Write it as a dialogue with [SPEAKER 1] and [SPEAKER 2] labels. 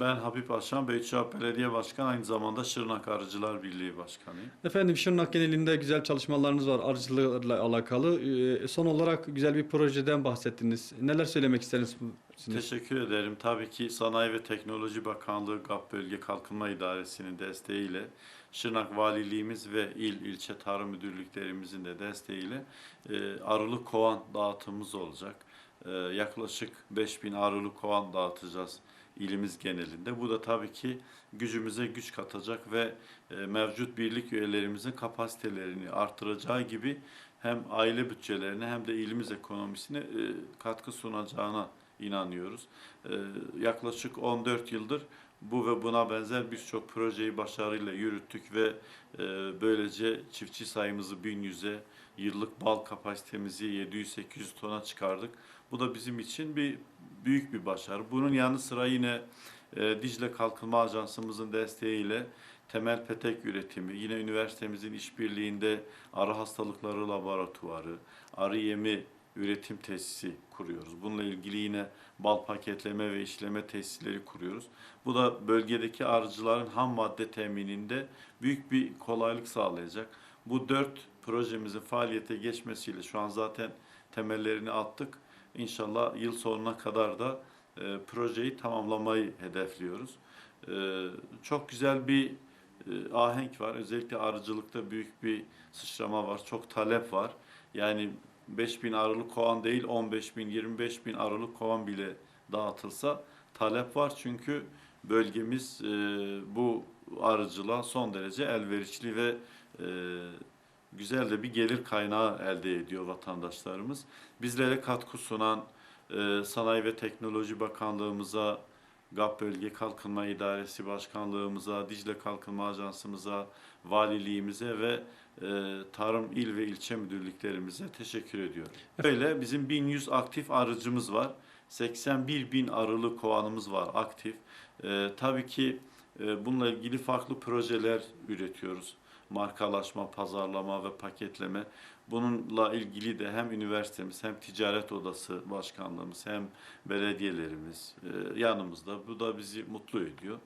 [SPEAKER 1] Ben Habib Aşan, Beytüşehir Belediye Başkanı, aynı zamanda Şırnak Arıcılar Birliği Başkanıyım.
[SPEAKER 2] Efendim Şırnak genelinde güzel çalışmalarınız var arıcılıkla alakalı. Ee, son olarak güzel bir projeden bahsettiniz. Neler söylemek istersiniz?
[SPEAKER 1] Teşekkür ederim. Tabii ki Sanayi ve Teknoloji Bakanlığı GAP Bölge Kalkınma İdaresi'nin desteğiyle, Şırnak Valiliğimiz ve İl İlçe Tarım Müdürlüklerimizin de desteğiyle e, arılı kovan dağıtımımız olacak. E, yaklaşık 5000 arılı kovan dağıtacağız ilimiz genelinde. Bu da tabii ki gücümüze güç katacak ve e, mevcut birlik üyelerimizin kapasitelerini artıracağı gibi hem aile bütçelerine hem de ilimiz ekonomisine e, katkı sunacağına inanıyoruz. Ee, yaklaşık 14 yıldır bu ve buna benzer birçok projeyi başarıyla yürüttük ve e, böylece çiftçi sayımızı 1100'e, yıllık bal kapasitemizi 700-800 tona çıkardık. Bu da bizim için bir büyük bir başarı. Bunun yanı sıra yine e, Dicle Kalkınma Ajansımızın desteğiyle temel petek üretimi, yine üniversitemizin işbirliğinde arı hastalıkları laboratuvarı, arı yemi üretim tesisi kuruyoruz. Bununla ilgili yine bal paketleme ve işleme tesisleri kuruyoruz. Bu da bölgedeki arıcıların ham madde temininde büyük bir kolaylık sağlayacak. Bu dört projemizin faaliyete geçmesiyle şu an zaten temellerini attık. İnşallah yıl sonuna kadar da e, projeyi tamamlamayı hedefliyoruz. E, çok güzel bir e, ahenk var. Özellikle arıcılıkta büyük bir sıçrama var. Çok talep var. Yani 5000 arılık kovan değil 15 bin 25 bin arılık kovan bile dağıtılsa talep var çünkü bölgemiz e, bu arıcılığa son derece elverişli ve e, güzel de bir gelir kaynağı elde ediyor vatandaşlarımız. Bizlere katkı sunan e, Sanayi ve Teknoloji Bakanlığımıza, GAP Bölge Kalkınma İdaresi Başkanlığımıza, Dicle Kalkınma Ajansımıza, valiliğimize ve e, Tarım İl ve İlçe Müdürlüklerimize teşekkür ediyorum. Böyle bizim 1100 aktif arıcımız var. 81 bin arılı kovanımız var aktif. E, tabii ki e, bununla ilgili farklı projeler üretiyoruz. Markalaşma, pazarlama ve paketleme. Bununla ilgili de hem üniversitemiz hem ticaret odası başkanlığımız hem belediyelerimiz e, yanımızda. Bu da bizi mutlu ediyor.